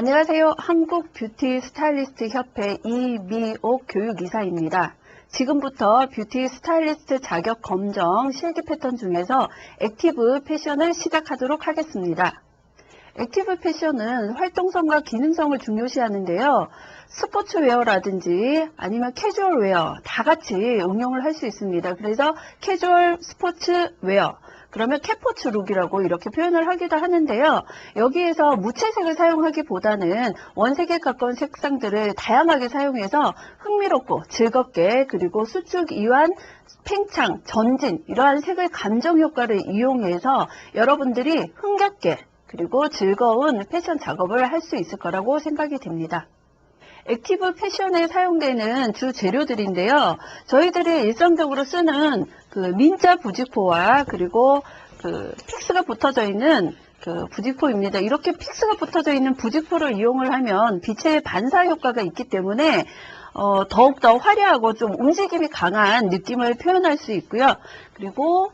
안녕하세요. 한국 뷰티 스타일리스트 협회 이미옥 교육이사입니다. 지금부터 뷰티 스타일리스트 자격 검정 실기 패턴 중에서 액티브 패션을 시작하도록 하겠습니다. 액티브 패션은 활동성과 기능성을 중요시하는데요. 스포츠웨어라든지 아니면 캐주얼웨어 다 같이 응용을 할 수 있습니다. 그래서 캐주얼 스포츠웨어 그러면 캐포츠 룩이라고 이렇게 표현을 하기도 하는데요. 여기에서 무채색을 사용하기보다는 원색에 가까운 색상들을 다양하게 사용해서 흥미롭고 즐겁게 그리고 수축, 이완, 팽창, 전진 이러한 색의 감정 효과를 이용해서 여러분들이 흥겹게 그리고 즐거운 패션 작업을 할 수 있을 거라고 생각이 됩니다. 액티브 패션에 사용되는 주 재료들인데요. 저희들이 일상적으로 쓰는 그 민자 부직포와 그리고 그 픽스가 붙어져 있는 그 부직포입니다. 이렇게 픽스가 붙어져 있는 부직포를 이용을 하면 빛의 반사 효과가 있기 때문에 어, 더욱더 화려하고 좀 움직임이 강한 느낌을 표현할 수 있고요. 그리고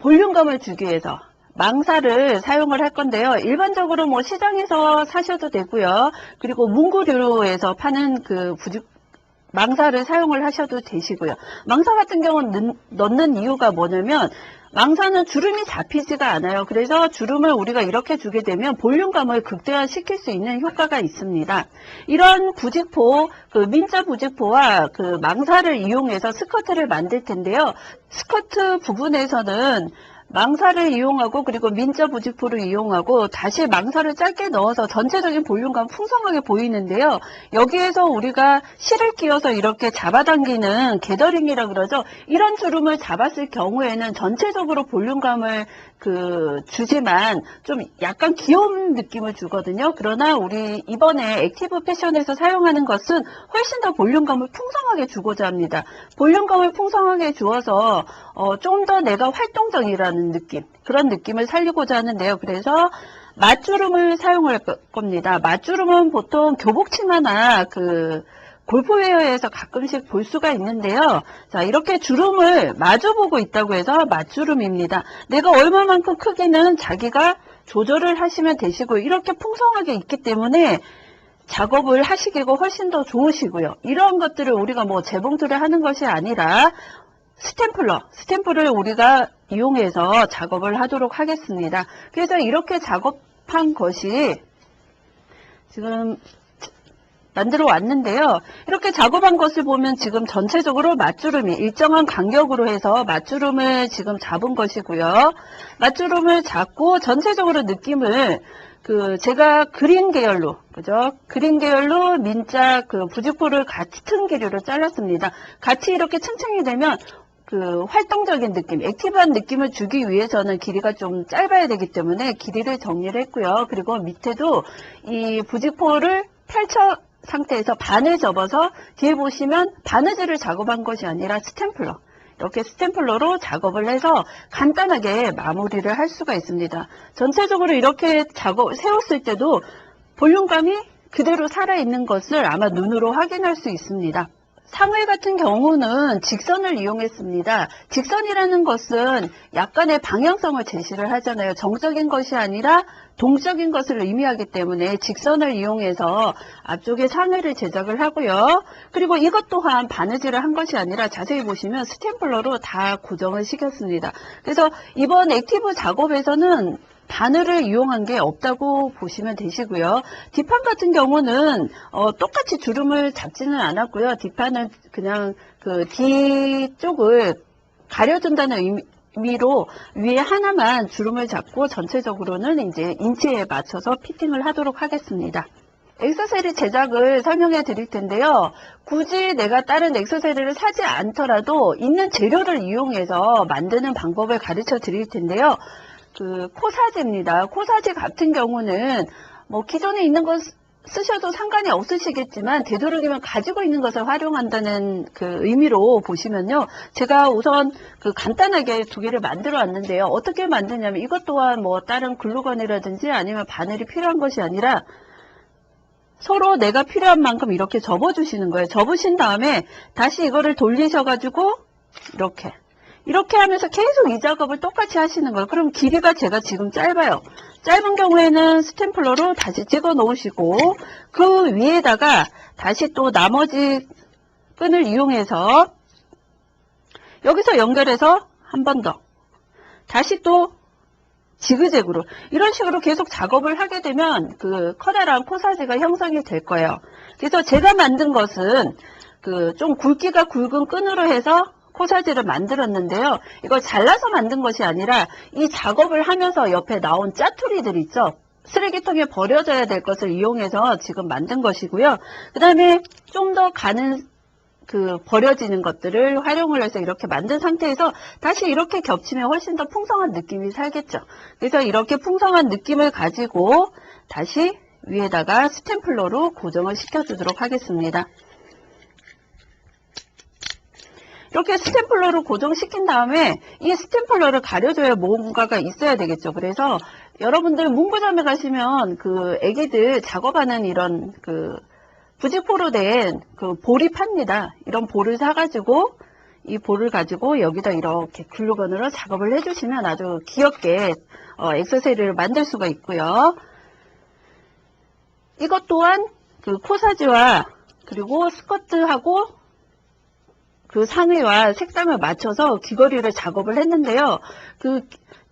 볼륨감을 주기 위해서 망사를 사용을 할 건데요. 일반적으로 뭐 시장에서 사셔도 되고요. 그리고 문구류에서 파는 그 부직 망사를 사용을 하셔도 되시고요. 망사 같은 경우는 넣는 이유가 뭐냐면 망사는 주름이 잡히지가 않아요. 그래서 주름을 우리가 이렇게 주게 되면 볼륨감을 극대화시킬 수 있는 효과가 있습니다. 이런 부직포, 그 민자 부직포와 그 망사를 이용해서 스커트를 만들 텐데요. 스커트 부분에서는 망사를 이용하고 그리고 민자 부직포를 이용하고 다시 망사를 짧게 넣어서 전체적인 볼륨감 풍성하게 보이는데요. 여기에서 우리가 실을 끼워서 이렇게 잡아당기는 게더링이라 그러죠. 이런 주름을 잡았을 경우에는 전체적으로 볼륨감을 그 주지만 좀 약간 귀여운 느낌을 주거든요. 그러나 우리 이번에 액티브 패션에서 사용하는 것은 훨씬 더 볼륨감을 풍성하게 주고자 합니다. 볼륨감을 풍성하게 주어서 어, 좀 더 내가 활동적이라는 느낌 그런 느낌을 살리고자 하는데요. 그래서 맞주름을 사용할 거- 겁니다. 맞주름은 보통 교복치마나 그 골프웨어에서 가끔씩 볼 수가 있는데요. 자, 이렇게 주름을 마주보고 있다고 해서 맞주름입니다. 내가 얼마만큼 크기는 자기가 조절을 하시면 되시고 이렇게 풍성하게 있기 때문에 작업을 하시기가 훨씬 더 좋으시고요. 이런 것들을 우리가 뭐 재봉틀을 하는 것이 아니라 스탬플러, 스탬프를 우리가 이용해서 작업을 하도록 하겠습니다. 그래서 이렇게 작업한 것이 지금 만들어 왔는데요. 이렇게 작업한 것을 보면 지금 전체적으로 맞주름이 일정한 간격으로 해서 맞주름을 지금 잡은 것이고요. 맞주름을 잡고 전체적으로 느낌을 그 제가 그린 계열로 그죠? 그린 계열로 민자 그 부직포를 같은 길이로 잘랐습니다. 같이 이렇게 층층이 되면 그 활동적인 느낌, 액티브한 느낌을 주기 위해서는 길이가 좀 짧아야 되기 때문에 길이를 정리를 했고요. 그리고 밑에도 이 부직포를 펼쳐 상태에서 반을 접어서 뒤에 보시면 바느질을 작업한 것이 아니라 스탬플러 이렇게 스탬플러로 작업을 해서 간단하게 마무리를 할 수가 있습니다. 전체적으로 이렇게 작업 세웠을 때도 볼륨감이 그대로 살아있는 것을 아마 눈으로 확인할 수 있습니다. 상의 같은 경우는 직선을 이용했습니다. 직선이라는 것은 약간의 방향성을 제시를 하잖아요. 정적인 것이 아니라 동적인 것을 의미하기 때문에 직선을 이용해서 앞쪽에 상의를 제작을 하고요. 그리고 이것 또한 바느질을 한 것이 아니라 자세히 보시면 스탬플러로 다 고정을 시켰습니다. 그래서 이번 액티브 작업에서는 바늘을 이용한 게 없다고 보시면 되시고요. 뒷판 같은 경우는 어, 똑같이 주름을 잡지는 않았고요. 뒷판은 그냥 그 뒤쪽을 가려준다는 의미, 의미로 위에 하나만 주름을 잡고 전체적으로는 이제 인치에 맞춰서 피팅을 하도록 하겠습니다. 엑서세리 제작을 설명해 드릴 텐데요. 굳이 내가 다른 엑서세리를 사지 않더라도 있는 재료를 이용해서 만드는 방법을 가르쳐 드릴 텐데요. 그 코사지입니다. 코사지 같은 경우는 뭐 기존에 있는 것 쓰셔도 상관이 없으시겠지만 되도록이면 가지고 있는 것을 활용한다는 그 의미로 보시면요. 제가 우선 그 간단하게 두 개를 만들어 왔는데요. 어떻게 만드냐면 이것 또한 뭐 다른 글루건이라든지 아니면 바늘이 필요한 것이 아니라 서로 내가 필요한 만큼 이렇게 접어주시는 거예요. 접으신 다음에 다시 이거를 돌리셔가지고 이렇게 이렇게 하면서 계속 이 작업을 똑같이 하시는 거예요. 그럼 길이가 제가 지금 짧아요. 짧은 경우에는 스탬플러로 다시 찍어 놓으시고 그 위에다가 다시 또 나머지 끈을 이용해서 여기서 연결해서 한 번 더 다시 또 지그재그로 이런 식으로 계속 작업을 하게 되면 그 커다란 코사지가 형성이 될 거예요. 그래서 제가 만든 것은 그 좀 굵기가 굵은 끈으로 해서 코사지를 만들었는데요. 이걸 잘라서 만든 것이 아니라 이 작업을 하면서 옆에 나온 짜투리들 있죠. 쓰레기통에 버려져야 될 것을 이용해서 지금 만든 것이고요. 그 다음에 좀 더 가는 그 버려지는 것들을 활용을 해서 이렇게 만든 상태에서 다시 이렇게 겹치면 훨씬 더 풍성한 느낌이 살겠죠. 그래서 이렇게 풍성한 느낌을 가지고 다시 위에다가 스탬플러로 고정을 시켜주도록 하겠습니다. 이렇게 스탬플러로 고정시킨 다음에 이 스탬플러를 가려줘야 뭔가가 있어야 되겠죠. 그래서 여러분들 문구점에 가시면 그 애기들 작업하는 이런 그 부직포로 된 그 볼이 팝니다. 이런 볼을 사가지고 이 볼을 가지고 여기다 이렇게 글루건으로 작업을 해주시면 아주 귀엽게 어, 액세서리를 만들 수가 있고요. 이것 또한 그 코사지와 그리고 스커트하고 그 상의와 색감을 맞춰서 귀걸이를 작업을 했는데요. 그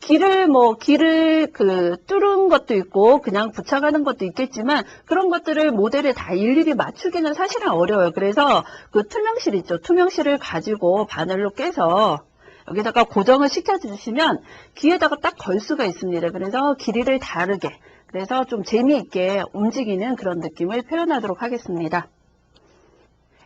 길을 뭐 길을 그 뚫은 것도 있고 그냥 붙여가는 것도 있겠지만 그런 것들을 모델에 다 일일이 맞추기는 사실은 어려워요. 그래서 그 투명실 있죠. 투명실을 가지고 바늘로 깨서 여기다가 고정을 시켜주시면 귀에다가 딱 걸 수가 있습니다. 그래서 길이를 다르게 그래서 좀 재미있게 움직이는 그런 느낌을 표현하도록 하겠습니다.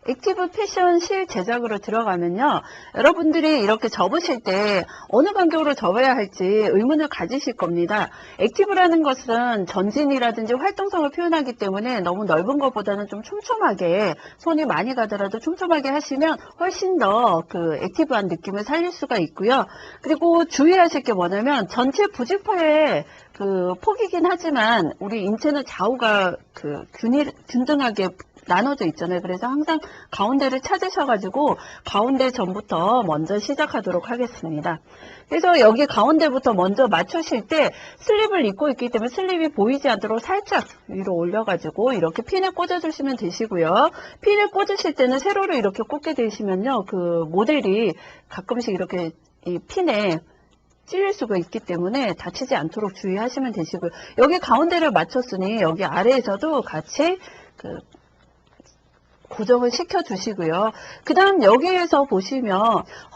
액티브 패션 실 제작으로 들어가면요. 여러분들이 이렇게 접으실 때 어느 간격으로 접어야 할지 의문을 가지실 겁니다. 액티브라는 것은 전진이라든지 활동성을 표현하기 때문에 너무 넓은 것보다는 좀 촘촘하게 손이 많이 가더라도 촘촘하게 하시면 훨씬 더 그 액티브한 느낌을 살릴 수가 있고요. 그리고 주의하실 게 뭐냐면 전체 부직포의 그 폭이긴 하지만 우리 인체는 좌우가 그 균일, 균등하게 나눠져 있잖아요. 그래서 항상 가운데를 찾으셔가지고 가운데 전부터 먼저 시작하도록 하겠습니다. 그래서 여기 가운데부터 먼저 맞추실 때 슬립을 입고 있기 때문에 슬립이 보이지 않도록 살짝 위로 올려가지고 이렇게 핀을 꽂아주시면 되시고요. 핀을 꽂으실 때는 세로로 이렇게 꽂게 되시면요. 그 모델이 가끔씩 이렇게 이 핀에 찔릴 수가 있기 때문에 다치지 않도록 주의하시면 되시고요. 여기 가운데를 맞췄으니 여기 아래에서도 같이 그 고정을 시켜 주시고요. 그 다음 여기에서 보시면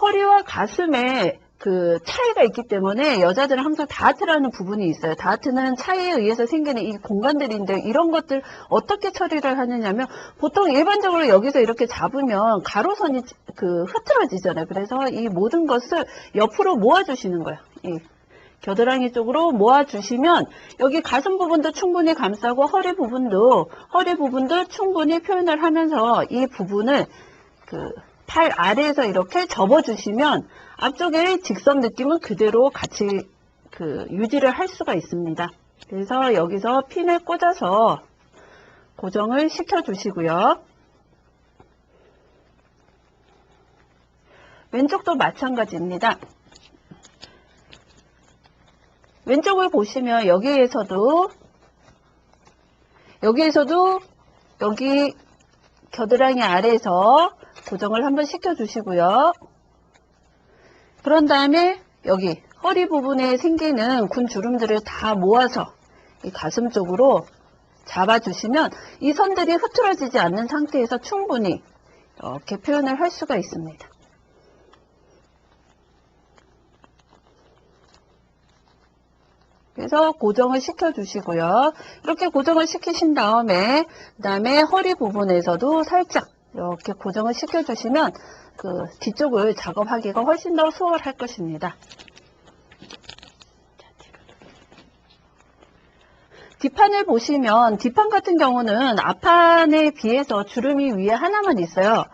허리와 가슴에 그 차이가 있기 때문에 여자들은 항상 다하트라는 부분이 있어요. 다하트는 차이에 의해서 생기는 이 공간들인데 이런 것들 어떻게 처리를 하느냐면 보통 일반적으로 여기서 이렇게 잡으면 가로선이 그 흐트러지잖아요. 그래서 이 모든 것을 옆으로 모아주시는 거예요. 이 겨드랑이 쪽으로 모아주시면 여기 가슴 부분도 충분히 감싸고 허리 부분도 허리 부분도 충분히 표현을 하면서 이 부분을 그 팔 아래에서 이렇게 접어주시면 앞쪽에 직선 느낌은 그대로 같이 그 유지를 할 수가 있습니다. 그래서 여기서 핀을 꽂아서 고정을 시켜 주시고요. 왼쪽도 마찬가지입니다. 왼쪽을 보시면 여기에서도 여기에서도 여기 겨드랑이 아래에서 고정을 한번 시켜 주시고요. 그런 다음에 여기 허리 부분에 생기는 군 주름들을 다 모아서 이 가슴 쪽으로 잡아주시면 이 선들이 흐트러지지 않는 상태에서 충분히 이렇게 표현을 할 수가 있습니다. 그래서 고정을 시켜 주시고요. 이렇게 고정을 시키신 다음에 그 다음에 허리 부분에서도 살짝 이렇게 고정을 시켜 주시면 그 뒤쪽을 작업하기가 훨씬 더 수월할 것입니다. 뒷판을 보시면 뒷판 같은 경우는 앞판에 비해서 주름이 위에 하나만 있어요.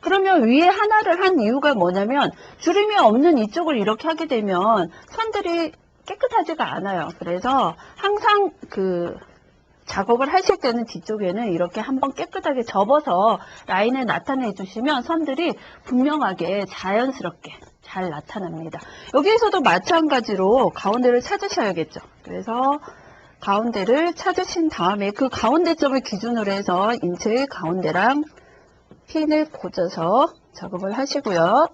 그러면 위에 하나를 한 이유가 뭐냐면 주름이 없는 이쪽을 이렇게 하게 되면 선들이 깨끗하지가 않아요. 그래서 항상 그 작업을 하실 때는 뒤쪽에는 이렇게 한번 깨끗하게 접어서 라인을 나타내 주시면 선들이 분명하게 자연스럽게 잘 나타납니다. 여기에서도 마찬가지로 가운데를 찾으셔야겠죠. 그래서 가운데를 찾으신 다음에 그 가운데점을 기준으로 해서 인체의 가운데랑 핀을 꽂아서 작업을 하시고요.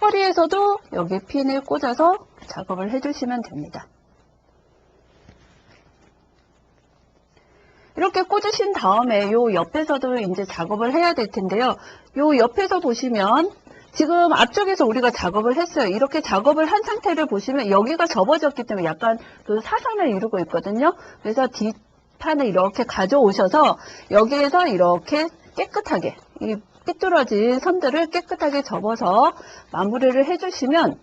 허리에서도 여기 핀을 꽂아서 작업을 해주시면 됩니다. 이렇게 꽂으신 다음에 요 옆에서도 이제 작업을 해야 될 텐데요. 요 옆에서 보시면 지금 앞쪽에서 우리가 작업을 했어요. 이렇게 작업을 한 상태를 보시면 여기가 접어졌기 때문에 약간 그 사선을 이루고 있거든요. 그래서 뒷판을 이렇게 가져오셔서 여기에서 이렇게 깨끗하게 이 삐뚤어진 선들을 깨끗하게 접어서 마무리를 해주시면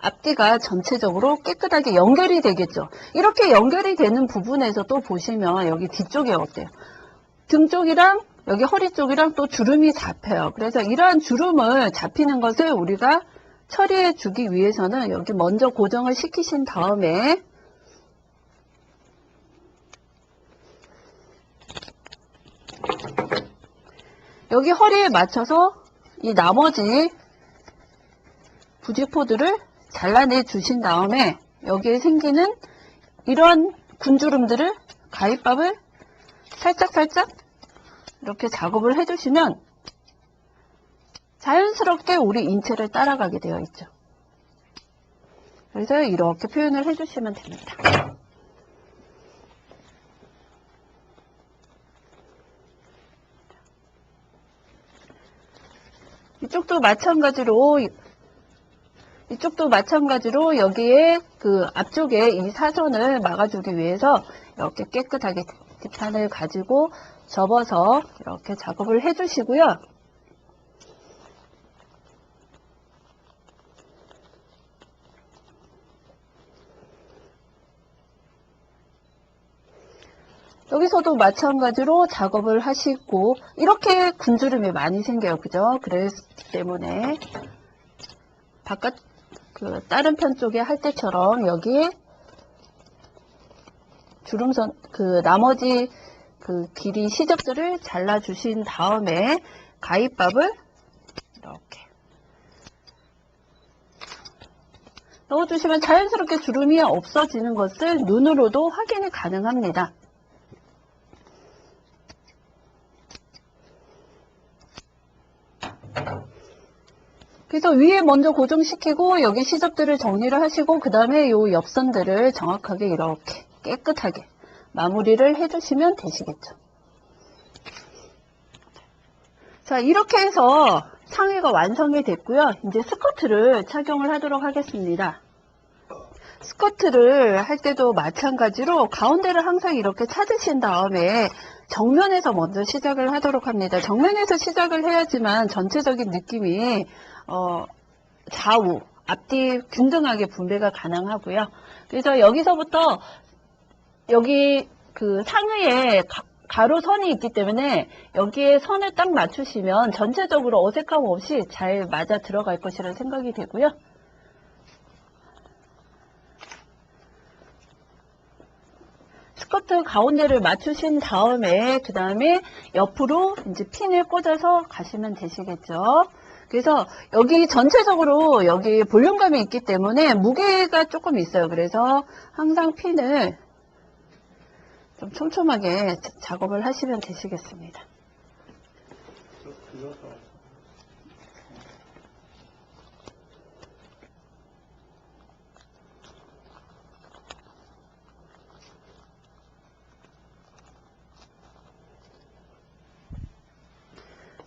앞뒤가 전체적으로 깨끗하게 연결이 되겠죠. 이렇게 연결이 되는 부분에서 또 보시면 여기 뒤쪽에 어때요? 등 쪽이랑 여기 허리 쪽이랑 또 주름이 잡혀요. 그래서 이러한 주름을 잡히는 것을 우리가 처리해 주기 위해서는 여기 먼저 고정을 시키신 다음에 여기 허리에 맞춰서 이 나머지 부직포들을 잘라내 주신 다음에 여기에 생기는 이런 군주름들을 가위밥을 살짝살짝 이렇게 작업을 해주시면 자연스럽게 우리 인체를 따라가게 되어 있죠. 그래서 이렇게 표현을 해주시면 됩니다. 이쪽도 마찬가지로 이쪽도 마찬가지로 여기에 그 앞쪽에 이 사선을 막아주기 위해서 이렇게 깨끗하게 뒷판을 가지고 접어서 이렇게 작업을 해주시고요. 여기서도 마찬가지로 작업을 하시고 이렇게 군주름이 많이 생겨요. 그죠? 그렇기 때문에 바깥 그 다른 편 쪽에 할 때처럼 여기에 주름선 그 나머지 그 길이 시접들을 잘라 주신 다음에 가위밥을 이렇게 넣어주시면 자연스럽게 주름이 없어지는 것을 눈으로도 확인이 가능합니다. 그래서 위에 먼저 고정시키고 여기 시접들을 정리를 하시고 그 다음에 이 옆선들을 정확하게 이렇게 깨끗하게 마무리를 해주시면 되시겠죠. 자 이렇게 해서 상의가 완성이 됐고요. 이제 스커트를 착용을 하도록 하겠습니다. 스커트를 할 때도 마찬가지로 가운데를 항상 이렇게 찾으신 다음에 정면에서 먼저 시작을 하도록 합니다. 정면에서 시작을 해야지만 전체적인 느낌이 어, 좌우, 앞뒤 균등하게 분배가 가능하고요. 그래서 여기서부터 여기 그 상의에 가, 가로 선이 있기 때문에 여기에 선을 딱 맞추시면 전체적으로 어색함 없이 잘 맞아 들어갈 것이라는 생각이 되고요. 스커트 가운데를 맞추신 다음에 그 다음에 옆으로 이제 핀을 꽂아서 가시면 되시겠죠. 그래서 여기 전체적으로 여기 볼륨감이 있기 때문에 무게가 조금 있어요. 그래서 항상 핀을 좀 촘촘하게 자- 작업을 하시면 되시겠습니다.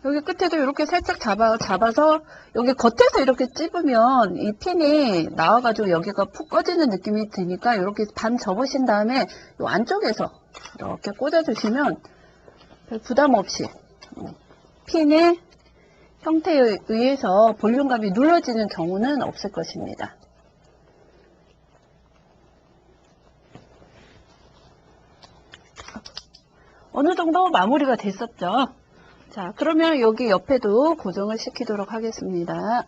여기 끝에도 이렇게 살짝 잡아, 잡아서 여기 겉에서 이렇게 찝으면 이 핀이 나와가지고 여기가 푹 꺼지는 느낌이 드니까 이렇게 반 접으신 다음에 이 안쪽에서 이렇게 꽂아주시면 별 부담 없이 음, 핀의 형태에 의해서 볼륨감이 눌러지는 경우는 없을 것입니다. 어느 정도 마무리가 됐었죠. 자, 그러면 여기 옆에도 고정을 시키도록 하겠습니다.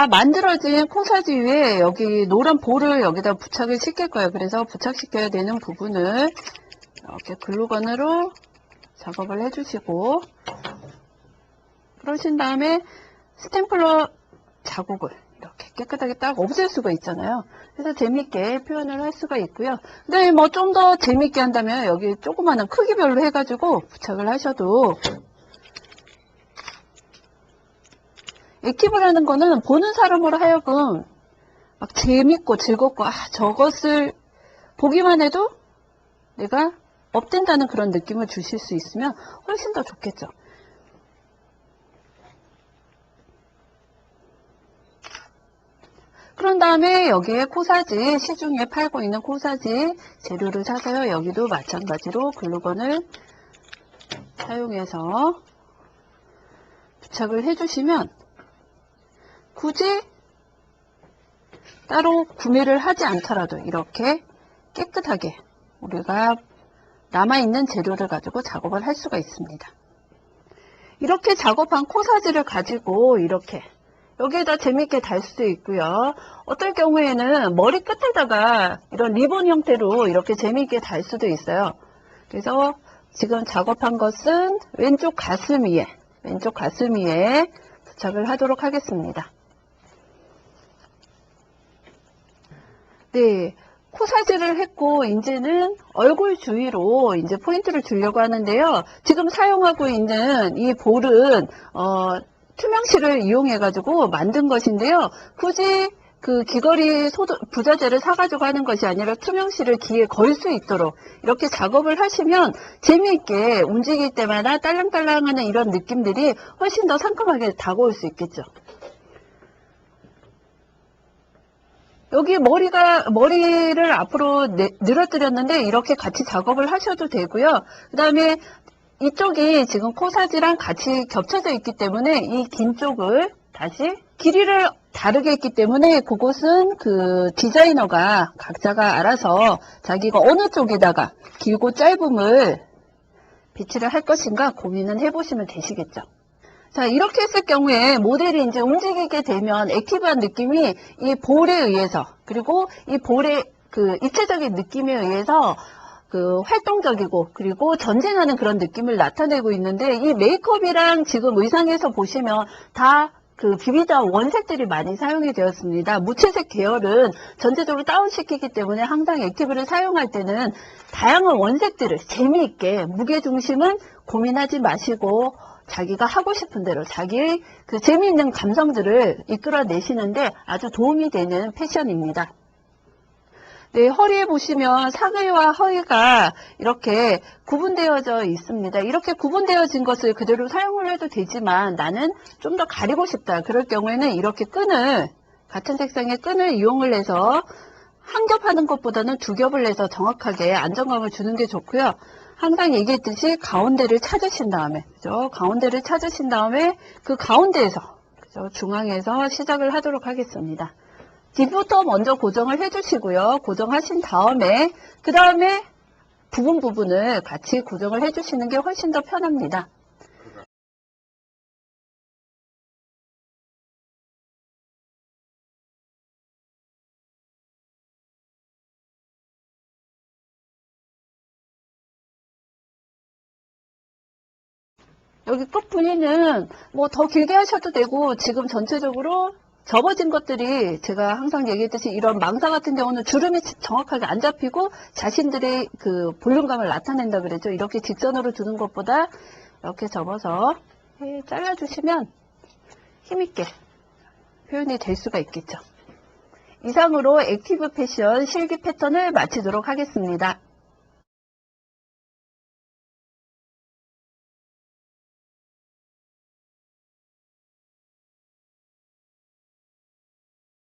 다 만들어진 코사지 위에 여기 노란 볼을 여기다 부착을 시킬 거예요. 그래서 부착시켜야 되는 부분을 이렇게 글루건으로 작업을 해주시고 그러신 다음에 스탬플러 자국을 이렇게 깨끗하게 딱 없앨 수가 있잖아요. 그래서 재밌게 표현을 할 수가 있고요. 근데 뭐 좀 더 재밌게 한다면 여기 조그마한 크기별로 해가지고 부착을 하셔도 액티브라는 거는 보는 사람으로 하여금 막 재밌고 즐겁고 아 저것을 보기만 해도 내가 업된다는 그런 느낌을 주실 수 있으면 훨씬 더 좋겠죠. 그런 다음에 여기에 코사지, 시중에 팔고 있는 코사지 재료를 사서요. 여기도 마찬가지로 글루건을 사용해서 부착을 해주시면 굳이 따로 구매를 하지 않더라도 이렇게 깨끗하게 우리가 남아있는 재료를 가지고 작업을 할 수가 있습니다. 이렇게 작업한 코사지를 가지고 이렇게 여기에다 재밌게 달 수도 있고요. 어떨 경우에는 머리 끝에다가 이런 리본 형태로 이렇게 재밌게 달 수도 있어요. 그래서 지금 작업한 것은 왼쪽 가슴 위에 왼쪽 가슴 위에 부착을 하도록 하겠습니다. 네, 코사지를 했고 이제는 얼굴 주위로 이제 포인트를 주려고 하는데요. 지금 사용하고 있는 이 볼은 어, 투명실을 이용해 가지고 만든 것인데요. 굳이 그 귀걸이 소도, 부자재를 사가지고 하는 것이 아니라 투명실을 귀에 걸 수 있도록 이렇게 작업을 하시면 재미있게 움직일 때마다 딸랑딸랑하는 이런 느낌들이 훨씬 더 상큼하게 다가올 수 있겠죠. 여기 머리가 머리를 앞으로 내- 늘어뜨렸는데 이렇게 같이 작업을 하셔도 되고요. 그 다음에 이쪽이 지금 코사지랑 같이 겹쳐져 있기 때문에 이 긴 쪽을 다시 길이를 다르게 했기 때문에 그곳은 그 디자이너가 각자가 알아서 자기가 어느 쪽에다가 길고 짧음을 배치를 할 것인가 고민은 해보시면 되시겠죠. 자, 이렇게 했을 경우에 모델이 이제 움직이게 되면 액티브한 느낌이 이 볼에 의해서 그리고 이 볼의 그 입체적인 느낌에 의해서 그 활동적이고 그리고 전쟁하는 그런 느낌을 나타내고 있는데 이 메이크업이랑 지금 의상에서 보시면 다그 비비다 원색들이 많이 사용이 되었습니다. 무채색 계열은 전체적으로 다운시키기 때문에 항상 액티브를 사용할 때는 다양한 원색들을 재미있게 무게중심은 고민하지 마시고 자기가 하고 싶은 대로 자기의 그 재미있는 감성들을 이끌어내시는데 아주 도움이 되는 패션입니다. 네, 허리에 보시면 상의와 허리가 이렇게 구분되어져 있습니다. 이렇게 구분되어진 것을 그대로 사용을 해도 되지만 나는 좀 더 가리고 싶다. 그럴 경우에는 이렇게 끈을 같은 색상의 끈을 이용을 해서 한 겹 하는 것보다는 두 겹을 해서 정확하게 안정감을 주는 게 좋고요. 항상 얘기했듯이 가운데를 찾으신 다음에, 그죠? 가운데를 찾으신 다음에 그 가운데에서, 그죠? 중앙에서 시작을 하도록 하겠습니다. 뒷부터 먼저 고정을 해주시고요. 고정하신 다음에 그 다음에 부분 부분을 같이 고정을 해주시는 게 훨씬 더 편합니다. 여기 끝 분위는 뭐 더 길게 하셔도 되고 지금 전체적으로 접어진 것들이 제가 항상 얘기했듯이 이런 망사 같은 경우는 주름이 정확하게 안 잡히고 자신들의 그 볼륨감을 나타낸다 그랬죠. 이렇게 직선으로 두는 것보다 이렇게 접어서 예, 잘라주시면 힘있게 표현이 될 수가 있겠죠. 이상으로 액티브 패션 실기 패턴을 마치도록 하겠습니다.